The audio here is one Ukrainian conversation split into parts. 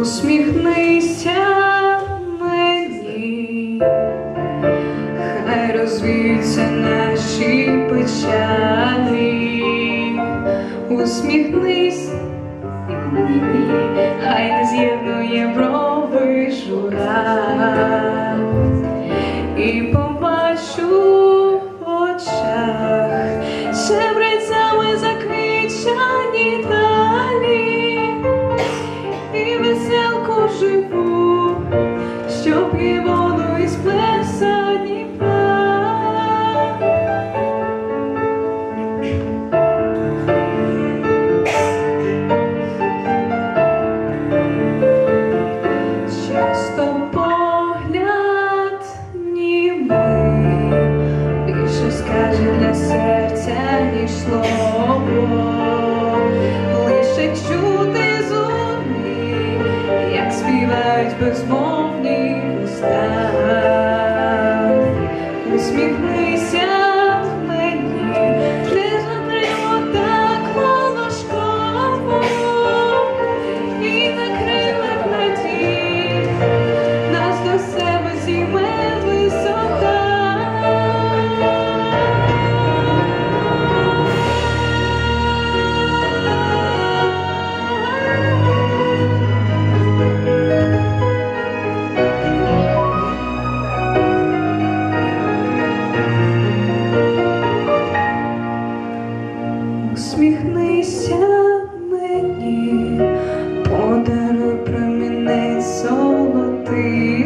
усміхнися мені, хай розвіються наші печалі, усміхнись мені, хай не з'єднує брови жура, і п'є воду із плеса Дніпра. Часто погляд німий більше скаже для серця, ніж слово, Усміхнися мені, подаруй промінець золотистий,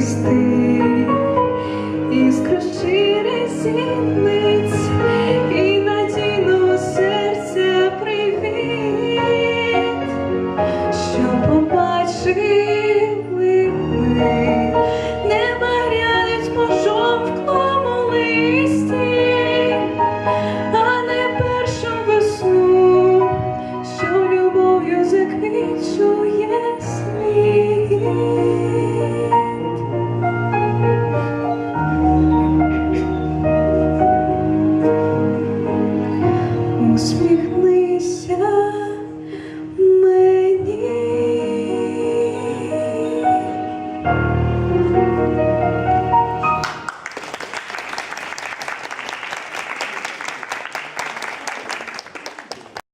іскра щирий сітниць і надійно серця привіт, що побачив. You.